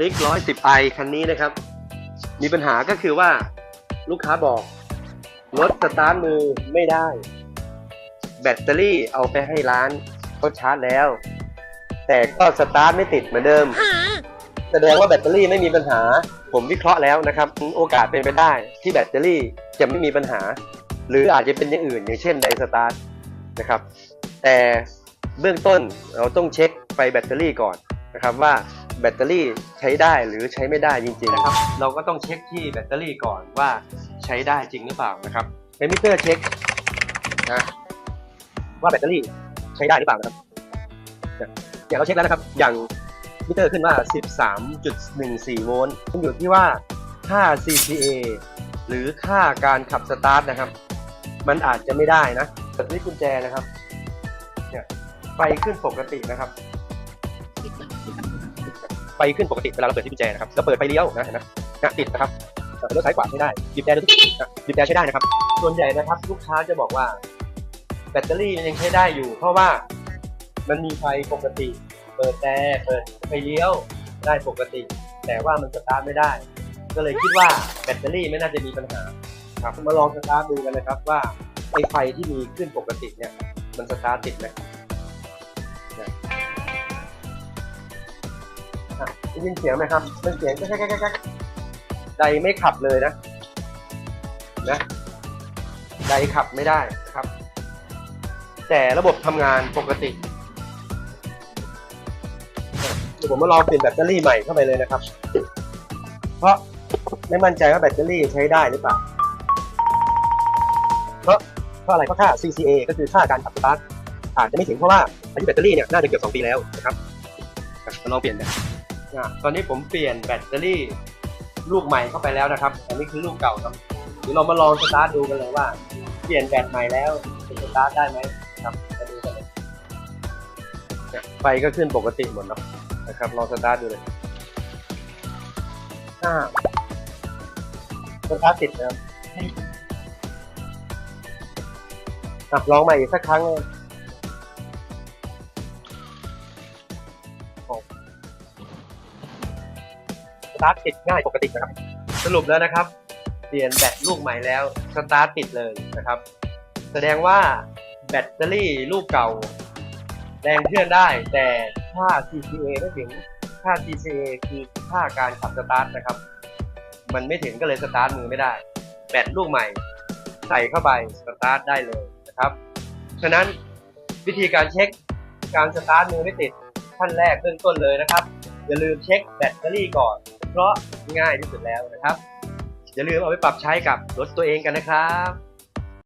ลิกร้อยสิบไอคันนี้นะครับ มีปัญหาก็คือว่าลูกค้าบอกรถสตาร์ทมือไม่ได้ แบตเตอรี่เอาไปให้ร้านเขาชาร์จแล้ว แต่ก็สตาร์ทไม่ติดเหมือนเดิม แสดงว่าแบตเตอรี่ไม่มีปัญหา ผมวิเคราะห์แล้วนะครับ โอกาสเป็นไปได้ที่แบตเตอรี่จะไม่มีปัญหา หรืออาจจะเป็นอย่างอื่น อย่างเช่นไดสตาร์ทนะครับ แต่เบื้องต้นเราต้องเช็คไฟแบตเตอรี่ก่อนนะครับว่า แบตเตอรี่ใช้ได้หรือใช้ไม่ได้จริงๆนะครับ เราก็ต้องเช็คที่แบตเตอรี่ก่อนว่าใช้ได้จริงหรือเปล่านะครับเป็นมิเตอร์เช็คนะว่าแบตเตอรี่ใช้ได้หรือเปล่านะครับเนี่ยอย่างเราเช็คแล้วนะครับ อย่างมิเตอร์ขึ้นว่า 13.14 โวลต์มันอยู่ที่ว่าค่า CCA หรือค่าการขับสตาร์ทนะครับ มันอาจจะไม่ได้นะแบบนี้กุญแจนะครับเนี่ยไฟขึ้นปกตินะครับ ไฟขึ้นปกติเวลาเราเปิดที่กุญแจนะครับเราเปิดไฟเลี้ยวนะเห็นไหมนะติดนะครับเลี้ยวซ้ายขวาใช้ได้บีบแต่ดูทุกนะบีบแต่ใช้ได้นะครับ ส่วนใหญ่นะครับลูกค้าจะบอกว่า แบตเตอรี่มันยังใช้ได้อยู่ เพราะว่ามันมีไฟปกติ เปิดแต่เปิดไฟเลี้ยวได้ปกติ แต่ว่ามันสตาร์ทไม่ได้ ก็เลยคิดว่าแบตเตอรี่ไม่น่าจะมีปัญหาครับมาลองสตาร์ทดูกันนะครับว่าไอไฟที่มีขึ้นปกติเนี่ยมันสตาร์ทติดไหม ได้ยินเสียงไหมครับ มันเสียงแก๊กแก๊กแก๊กใดไม่ขับเลยนะ นะใดขับไม่ได้ครับ แต่ระบบทำงานปกติเดี๋ยวผมมาลองเปลี่ยนแบตเตอรี่ใหม่เข้าไปเลยนะครับ เพราะไม่มั่นใจว่าแบตเตอรี่ใช้ได้หรือเปล่า เพราะเพราะอะไรเพราะค่า CCA ก็คือค่าการขับสตาร์ทอาจจะไม่ถึงเพราะว่าอายุแบตเตอรี่เนี่ยน่าจะเกือบ2ปีแล้วนะครับมาลองเปลี่ยนกัน อะตอนนี้ผมเปลี่ยนแบตเตอรี่ลูกใหม่เข้าไปแล้วนะครับ อันนี้คือลูกเก่าครับเดี๋ยวเรามาลองสตาร์ทดูกันเลยว่า เปลี่ยนแบตใหม่แล้วจะสตาร์ทได้ไหมครับมาดูกันเลยเนี่ยไฟก็ขึ้นปกติหมดเนาะนะครับลองสตาร์ทดูเลยอ่าสตาร์ทติดนะครับอะลองใหม่อีกสักครั้งเลย ตาร์ทติดง่ายปกตินะครับ สรุปแล้วนะครับเปลี่ยนแบตลูกใหม่แล้วสตาร์ทติดเลยนะครับ แสดงว่าแบตเตอรี่ลูกเก่า แรงเคลื่อนได้ แต่ค่า CCA ไม่ถึงค่า CCA คือค่าการขับสตาร์ทนะครับ มันไม่ถึงก็เลยสตาร์ทมือไม่ได้ แบตลูกใหม่ ใส่เข้าไปสตาร์ทได้เลยนะครับ ฉะนั้นวิธีการเช็คการสตาร์ทมือไม่ติดขั้นแรกเบื้องต้นเลยนะครับ อย่าลืมเช็คแบตเตอรี่ก่อน เพราะง่ายที่สุดแล้วนะครับ อย่าลืมเอาไปปรับใช้กับรถตัวเองกันนะครับ